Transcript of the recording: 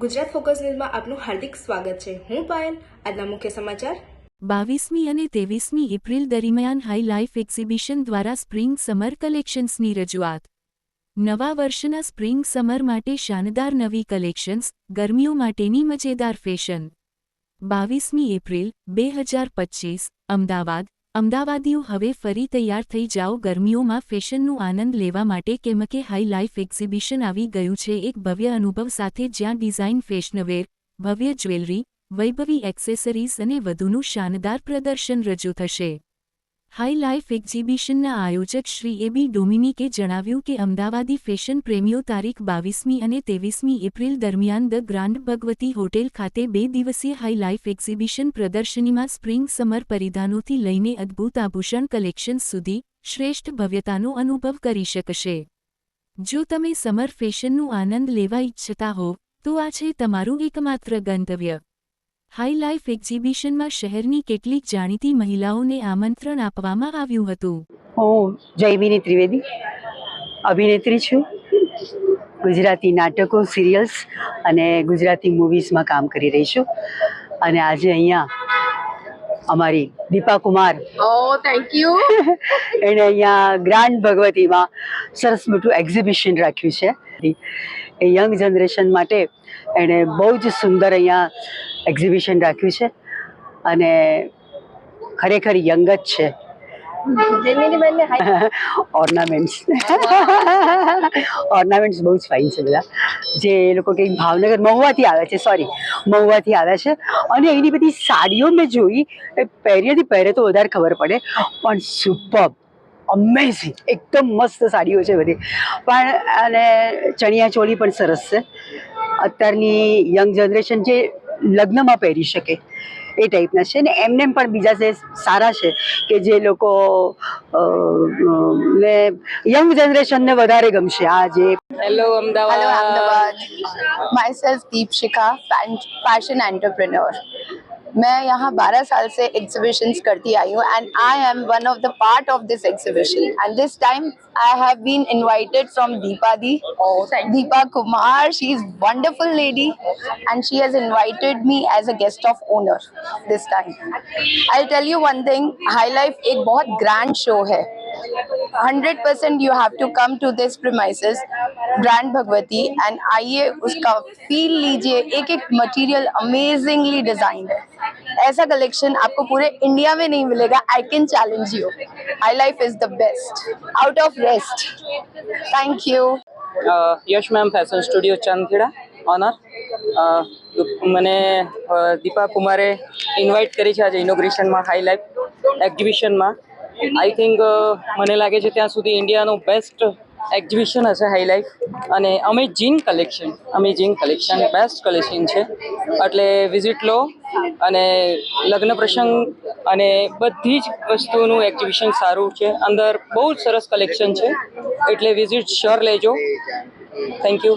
Gujarat focus ન્યૂઝમાં આપનું હાર્દિક સ્વાગત છે. હું પાયલ, આજના મુખ્ય સમાચાર? બાવીસમી અને ત્રેવીસમી એપ્રિલ દરમિયાન હાઈ લાઇફ એક્ઝિબિશન દ્વારા સ્પ્રિંગ સમર કલેક્શન્સની રજૂઆત. નવા વર્ષના સ્પ્રિંગ સમર માટે શાનદાર નવી કલેક્શન્સ, ગરમીઓ માટેની મજેદાર ફેશન. બાવીસમી એપ્રિલ, બે હજાર પચ્ચીસ અમદાવાદ અમદાવાદીઓ હવે ફરી તૈયાર થઈ જાઓ ગરમીઓમાં ફેશનનું આનંદ લેવા માટે કેમ કે હાઈ લાઇફ એક્ઝિબિશન આવી ગયું છે એક ભવ્ય અનુભવ સાથે જ્યાં ડિઝાઇન ફેશનવેર, ભવ્ય જ્વેલરી, વૈભવી એક્સેસરીઝ અને વધુનું શાનદાર પ્રદર્શન રજૂ થશે. હાઈ લાઇફ એક્ઝિબિશનના આયોજક શ્રી એ બી ડોમિનિકે જણાવ્યું કે અમદાવાદી ફેશન પ્રેમીઓ તારીખ બાવીસમી અને ત્રેવીસમી એપ્રિલ દરમિયાન ધ ગ્રાન્ડ ભગવતી હોટેલ ખાતે બે દિવસીય હાઈ લાઇફ એક્ઝિબિશન પ્રદર્શનીમાં સ્પ્રિંગ સમર પરિધાનોથી લઈને અદ્ભુત આભૂષણ કલેક્શન્સ સુધી શ્રેષ્ઠ ભવ્યતાનો અનુભવ કરી શકશે. જો તમે સમર ફેશનનું આનંદ લેવા ઈચ્છતા હો, તો આ છે તમારું એકમાત્ર ગંતવ્ય. હાઈ લાઇફ એક્ઝિબિશનમાં શહેરની કેટલીક જાણીતી મહિલાઓને આમંત્રણ આપવામાં આવ્યું હતું. હું જયમિની ત્રિવેદી અભિનેત્રી છું. ગુજરાતી નાટકો સિરિયલ્સ અને ગુજરાતી મૂવીઝમાં કામ કરી રહી છું. અને આજે અહીંયા અમારી દીપા કુમાર. ઓ થેન્ક યુ એણે અહીંયા ગ્રાન્ડ ભગવતીમાં સરસ મોટું એક્ઝિબિશન રાખ્યું છે. એ યંગ જનરેશન માટે એણે બહુ જ સુંદર અહીંયા એક્ઝિબિશન રાખ્યું છે. અને ખરેખર યંગ જ છે. ઓર્નામેન્ટ્સ ઓર્નામેન્ટ્સ બહુ જ ફાઇન છે બધા. જે એ લોકો કંઈક ભાવનગર મહુવાથી આવે છે સોરી મહુવાથી આવે છે. અને એની બધી સાડીઓ મેં જોઈ એ પહેરીએથી પહેરે તો વધારે ખબર પડે પણ સુપર અમેઝિંગ એકદમ મસ્ત સાડીઓ છે બધી. પણ અને ચણિયા ચોળી પણ સરસ છે. અત્યારની યંગ જનરેશન જે લગ્નમાં પહેરી શકે એ ટાઈપના છે ને એમને પણ બીજા જે સારા છે કે જે લોકો ને યંગ જનરેશનને વધારે ગમશે આ જે Ahmedabad. Ahmedabad. Myself Deepshika, fan- fashion entrepreneur. मैं यहाँ 12 साल से एग्जीबिशंस करती आई हूँ and I am one of the part of this exhibition and this time I have been invited from Deepa the Oh, thank you. Deepa Kumar she is wonderful lady and she has invited me as a guest of honour this time I tell you one thing high life एक बहुत grand show है hundred percent you have to come to this premises brand Bhagwati and आइए उसका feel लीजिए एक एक material amazingly designed है ऐसा कलेक्शन आपको पूरे इंडिया में नहीं मिलेगा I can challenge you I life is the best out of rest thank you a, Yash ma'am fashion studio Chandkheda owner અ, મને અ, દીપા કુમારે ઇન્વાઇટ કરી છે આજે ઇનોગ્રેશનમાં હાઈ લાઈફ એક્ઝિબિશનમાં આઈ થિંક મને લાગે છે ત્યાં સુધી ઇન્ડિયાનું બેસ્ટ એક્ઝિબિશન હશે હાઈ લાઈફ અને amazing collection amazing collection best collection છે એટલે વિઝિટ લો અને લગ્ન પ્રસંગ અને બધી જ વસ્તુનું એક્ઝિબિશન સારું છે. અંદર બહુ જ સરસ કલેક્શન છે. એટલે વિઝિટ શ્યોર લેજો. Thank you